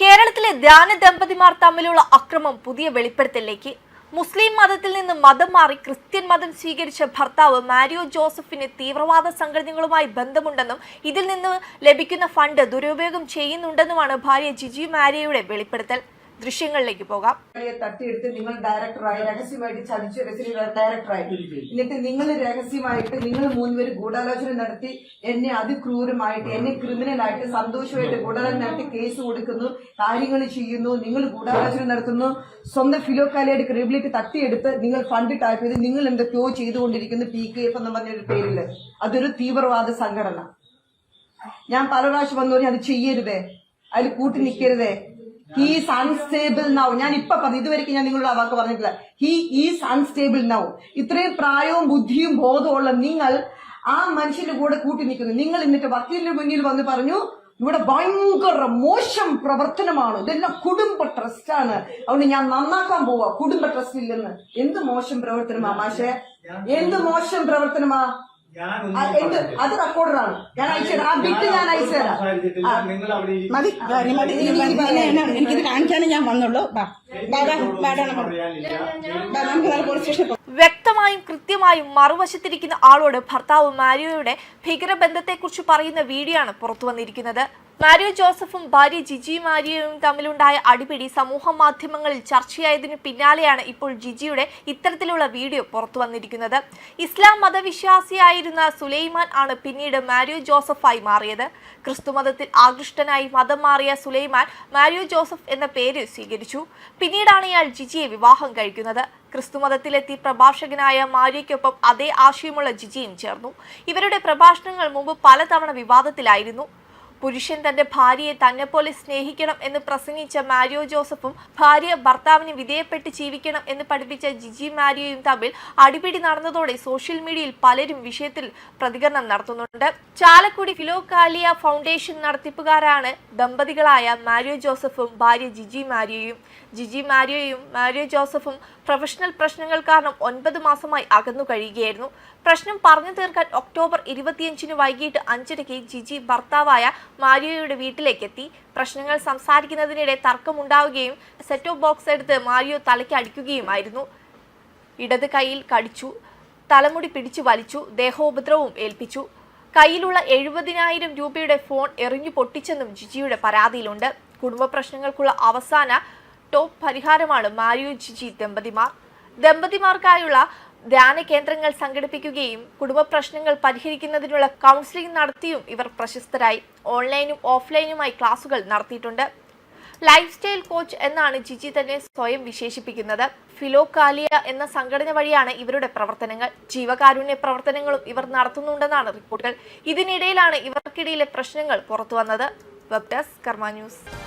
കേരളത്തിലെ ധ്യാന ദമ്പതിമാർ തമ്മിലുള്ള അക്രമം പുതിയ വെളിപ്പെടുത്തലിലേക്ക്. മുസ്ലിം മതത്തിൽ നിന്ന് മതം മാറി ക്രിസ്ത്യൻ മതം സ്വീകരിച്ച ഭർത്താവ് മാരിയോ ജോസഫിന് തീവ്രവാദ സംഘടനകളുമായി ബന്ധമുണ്ടെന്നും ഇതിൽ നിന്ന് ലഭിക്കുന്ന ഫണ്ട് ദുരുപയോഗം ചെയ്യുന്നുണ്ടെന്നുമാണ് ഭാര്യ ജിജി മാരിയയുടെ വെളിപ്പെടുത്തൽ. ദൃശ്യങ്ങളിലേക്ക് പോകാം. തട്ടിയെടുത്ത് നിങ്ങൾ ഡയറക്ടറായി രഹസ്യമായിട്ട് ചതിച്ചു രഹസ്യ ഡയറക്ടറായി എന്നിട്ട് നിങ്ങൾ രഹസ്യമായിട്ട് നിങ്ങൾ മൂന്നുപേര് ഗൂഢാലോചന നടത്തി എന്നെ അതിക്രൂരമായിട്ട് എന്നെ ക്രിമിനലായിട്ട് സന്തോഷമായിട്ട് ഗൂഢാലോചന നടത്തി കേസ് കൊടുക്കുന്നു കാര്യങ്ങൾ ചെയ്യുന്നു നിങ്ങൾ ഗൂഢാലോചന നടത്തുന്നു. സ്വന്തം ഫിലോക്കാലയുടെ ക്രെഡിബിലിറ്റി തട്ടിയെടുത്ത് നിങ്ങൾ ഫണ്ട് ടാപ്പ് ചെയ്ത് നിങ്ങൾ എന്തൊക്കെയോ ചെയ്തുകൊണ്ടിരിക്കുന്നു പി കെ എഫ് എന്ന് പറഞ്ഞൊരു പേരിൽ. അതൊരു തീവ്രവാദ സംഘടന. ഞാൻ പല പ്രാവശ്യം വന്നു പറഞ്ഞാൽ അത് ചെയ്യരുതേ. അതിൽ കൂട്ടി നിൽക്കരുതേ ഹീസ് അൺസ്റ്റേബിൾ നൗ ഞാൻ ഇപ്പൊ പറഞ്ഞു ഇതുവരെയ്ക്ക് ഞാൻ നിങ്ങളുടെ ആ വാക്ക് പറഞ്ഞിട്ടില്ല. ഹി ഈസ് അൺസ്റ്റേബിൾ നൗ ഇത്രയും പ്രായവും ബുദ്ധിയും ബോധമുള്ള നിങ്ങൾ ആ മനുഷ്യന്റെ കൂടെ കൂട്ടി നിൽക്കുന്നു. നിങ്ങൾ എന്നിട്ട് വക്കീലിന്റെ മുന്നിൽ വന്ന് പറഞ്ഞു ഇവിടെ ഭയങ്കര മോശം പ്രവർത്തനമാണ്. ഇതെല്ലാം കുടുംബ ട്രസ്റ്റ് ആണ്. അതുകൊണ്ട് ഞാൻ നന്നാക്കാൻ പോവാ. കുടുംബ ട്രസ്റ്റ് ഇല്ലെന്ന്. എന്ത് മോശം പ്രവർത്തനമാ മാഷെ? എന്ത് മോശം പ്രവർത്തനമാ? അത് റെക്കോർഡറാണ് ഞാൻ അയച്ചുതരാം ആ ബിറ്റ് ഞാൻ അയച്ചുതരാം മതി. മതി, എനിക്കിത് കാണിക്കാനേ ഞാൻ വന്നുള്ളൂ. വ്യക്തമായും കൃത്യമായും മറുവശത്തിരിക്കുന്ന ആളോട് ഭർത്താവ് മാരിയോയുടെ ഭീകരബന്ധത്തെക്കുറിച്ച് പറയുന്ന വീഡിയോ ആണ് പുറത്തു വന്നിരിക്കുന്നത്. മാരിയോ ജോസഫും ഭാര്യ ജിജി മാരിയോയും തമ്മിലുണ്ടായ അടിപിടി സമൂഹ മാധ്യമങ്ങളിൽ ചർച്ചയായതിനു പിന്നാലെയാണ് ഇപ്പോൾ ജിജിയുടെ ഇത്തരത്തിലുള്ള വീഡിയോ പുറത്തു വന്നിരിക്കുന്നത്. ഇസ്ലാം മതവിശ്വാസിയായിരുന്ന സുലൈമാൻ ആണ് പിന്നീട് മാരിയോ ജോസഫായി മാറിയത്. ക്രിസ്തുമതത്തിൽ ആകൃഷ്ടനായി മതം മാറിയ സുലൈമാൻ മാരിയോ ജോസഫ് എന്ന പേര് സ്വീകരിച്ചു. പിന്നീടാണ് ഇയാൾ ജിജിയെ വിവാഹം കഴിക്കുന്നത്. ക്രിസ്തുമതത്തിലെത്തി പ്രഭാഷകനായ മാരിയയ്ക്കൊപ്പം അതേ ആശയമുള്ള ജിജിയും ചേർന്നു. ഇവരുടെ പ്രഭാഷണങ്ങൾ മുമ്പ് പലതവണ വിവാദത്തിലായിരുന്നു. പുരുഷൻ തന്റെ ഭാര്യയെ തന്നെപ്പോലെ സ്നേഹിക്കണം എന്ന് പ്രസംഗിച്ച മാരിയോ ജോസഫും ഭാര്യ ഭർത്താവിന് വിധേയപ്പെട്ട് ജീവിക്കണം എന്ന് പഠിപ്പിച്ച ജിജി മാരിയോയും തമ്മിൽ അടിപിടി നടന്നതോടെ സോഷ്യൽ മീഡിയയിൽ പലരും വിഷയത്തിൽ പ്രതികരണം നടത്തുന്നുണ്ട്. ചാലക്കുടി ഫിലോകാലിയ ഫൗണ്ടേഷൻ നടത്തിപ്പുകാരാണ് ദമ്പതികളായ മാരിയോ ജോസഫും ഭാര്യ ജിജി മാരിയോയും. ജിജി മാരിയോയും മാരിയോ ജോസഫും പ്രൊഫഷണൽ പ്രശ്നങ്ങൾ കാരണം ഒൻപത് മാസമായി അകന്നു കഴിയുകയായിരുന്നു. പ്രശ്നം പറഞ്ഞു തീർക്കാൻ ഒക്ടോബർ ഇരുപത്തിയഞ്ചിന് വൈകിട്ട് അഞ്ചരയ്ക്ക് ജിജി ഭർത്താവായ മാരിയോയുടെ വീട്ടിലേക്കെത്തി പ്രശ്നങ്ങൾ സംസാരിക്കുന്നതിനിടെ തർക്കമുണ്ടാവുകയും സെറ്റ് ഓഫ് ബോക്സ് എടുത്ത് മാരിയോ തലയ്ക്ക് അടിക്കുകയുമായിരുന്നു. ഇടത് കൈയിൽ കടിച്ചു തലമുടി പിടിച്ചു വലിച്ചു ദേഹോപദ്രവവും ഏൽപ്പിച്ചു. കയ്യിലുള്ള എഴുപതിനായിരം രൂപയുടെ ഫോൺ എറിഞ്ഞു പൊട്ടിച്ചെന്നും ജിജിയുടെ പരാതിയിലുണ്ട്. കുടുംബ പ്രശ്നങ്ങൾക്കുള്ള അവസാന ടോപ്പ് പരിഹാരമാണ് മാരിയോ ജിജി ദമ്പതിമാർ. ദമ്പതിമാർക്കായുള്ള ധ്യാന കേന്ദ്രങ്ങൾ സംഘടിപ്പിക്കുകയും കുടുംബ പ്രശ്നങ്ങൾ പരിഹരിക്കുന്നതിനുള്ള കൗൺസിലിംഗ് നടത്തിയും ഇവർ പ്രശസ്തരായി. ഓൺലൈനും ഓഫ്ലൈനുമായി ക്ലാസുകൾ നടത്തിയിട്ടുണ്ട്. ലൈഫ് സ്റ്റൈൽ കോച്ച് എന്നാണ് ജിജി തന്നെ സ്വയം വിശേഷിപ്പിക്കുന്നത്. ഫിലോകാലിയ എന്ന സംഘടന വഴിയാണ് ഇവരുടെ പ്രവർത്തനങ്ങൾ. ജീവകാരുണ്യ പ്രവർത്തനങ്ങളും ഇവർ നടത്തുന്നുണ്ടെന്നാണ് റിപ്പോർട്ടുകൾ. ഇതിനിടയിലാണ് ഇവർക്കിടയിലെ പ്രശ്നങ്ങൾ പുറത്തുവന്നത്. വെബ് ഡെസ്ക് കർമ്മ ന്യൂസ്